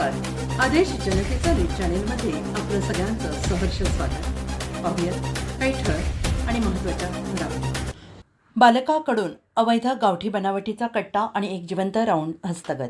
आदेश जनतेचा न्यूज चॅनेलमध्ये आपलं सगळ्यांचं सहर्ष स्वागत. पाहूयात काही ठळक आणि महत्त्वाच्या घडामोडी. बालकाकडून अवैध गावठी बनावटीचा कट्टा आणि एक जिवंत राऊंड हस्तगत.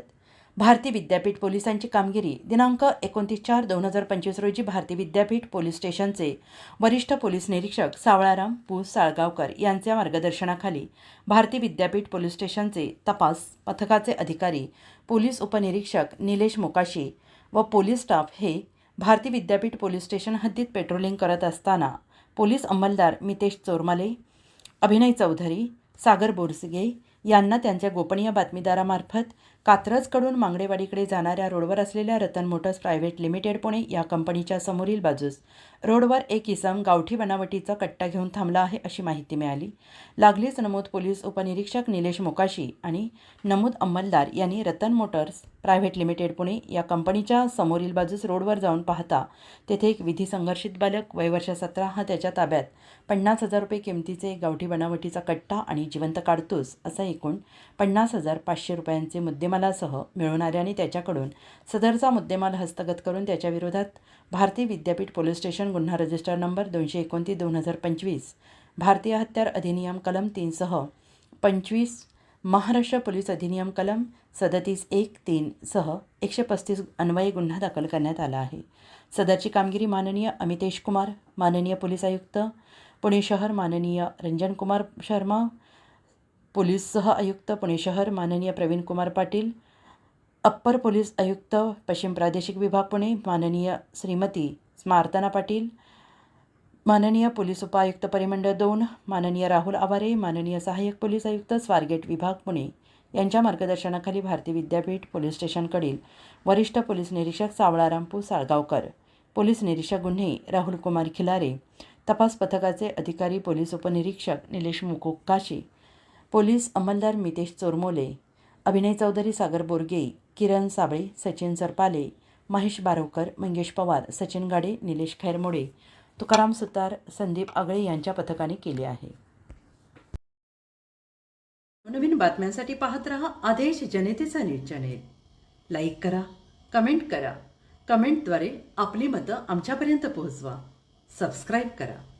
भारती विद्यापीठ पोलिसांची कामगिरी दिनांक एकोणतीस चार दोन हजार पंचवीस रोजी भारती विद्यापीठ पोलीस स्टेशनचे वरिष्ठ पोलीस निरीक्षक सावळाराम पू. साळगावकर यांच्या मार्गदर्शनाखाली भारती विद्यापीठ पोलीस स्टेशनचे तपास पथकाचे अधिकारी पोलीस उपनिरीक्षक निलेश मोकाशी व पोलीस स्टाफ हे भारती विद्यापीठ पोलीस स्टेशन हद्दीत पेट्रोलिंग करत असताना पोलीस अंमलदार मितेश चोरमाले अभिनय चौधरी सागर बोरसगे यांना त्यांच्या गोपनीय बातमीदारामार्फत कात्रजकडून मांगडेवाडीकडे जाणाऱ्या रोडवर असलेल्या Ratan motors private limited Pune या कंपनीच्या समोरील बाजूस. रोडवर एक इसम गावठी बनावटीचा कट्टा घेऊन थांबला आहे अशी माहिती मिळाली. लागलीच नमूद पोलीस उपनिरीक्षक निलेश मोकाशी आणि नमूद अंमलदार यांनी Ratan motors private limited Pune या कंपनीच्या समोरील बाजूस रोडवर जाऊन पाहता तेथे एक विधी संघर्षित बालक वयवर्ष सतरा हा त्याच्या ताब्यात पन्नास हजार रुपये किमतीचे गावठी बनावटीचा कट्टा आणि जिवंत काडतूस असा एकूण पन्नास हजार पाचशे रुपयांचे मुद्देमालासह मिळून आणि त्याच्याकडून सदरचा मुद्देमाल हस्तगत करून त्याच्याविरोधात भारतीय विद्यापीठ पोलीस स्टेशन गुन्हा रजिस्टर नंबर दोनशे एकोणतीस दोन हजार पंचवीस भारतीय हत्यार अधिनियम कलम तीनसह पंचवीस महाराष्ट्र पोलीस अधिनियम कलम सदतीस एक तीन सह एकशे पस्तीस अन्वये गुन्हा दाखल करण्यात आला आहे. सदरची कामगिरी माननीय अमितेश कुमार माननीय पोलीस आयुक्त पुणे शहर माननीय रंजन कुमार शर्मा पोलीस सह आयुक्त पुणे शहर माननीय प्रवीण कुमार पाटील अप्पर पोलीस आयुक्त पश्चिम प्रादेशिक विभाग पुणे माननीय श्रीमती स्मार्तना पाटील माननीय पोलीस उपायुक्त परिमंडळ दोन माननीय राहुल आवारे माननीय सहाय्यक पोलीस आयुक्त स्वारगेट विभाग पुणे. यांच्या मार्गदर्शनाखाली भारतीय विद्यापीठ पोलीस स्टेशनकडील वरिष्ठ पोलीस निरीक्षक सावळारामपू साळगावकर पोलीस निरीक्षक गुन्हे राहुल कुमार खिलारे तपास पथकाचे अधिकारी पोलीस उपनिरीक्षक निलेश मुकोकाशी पोलीस अंमलदार मितेश चोरमोले अभिनय चौधरी सागर बोरगे किरण साबळे सचिन सरपाले महेश बारवकर मंगेश पवार सचिन गाडे निलेश खैरमोडे तुकाराम सुतार संदीप आगळे यांच्या पथकाने केले आहे. नवीन बातम्यांसाठी पाहत रहा आदेश जनतेचा नीट चॅनेल. लाईक करा कमेंट करा. कमेंटद्वारे आपली मतं आमच्यापर्यंत पोहोचवा. सबस्क्राईब करा.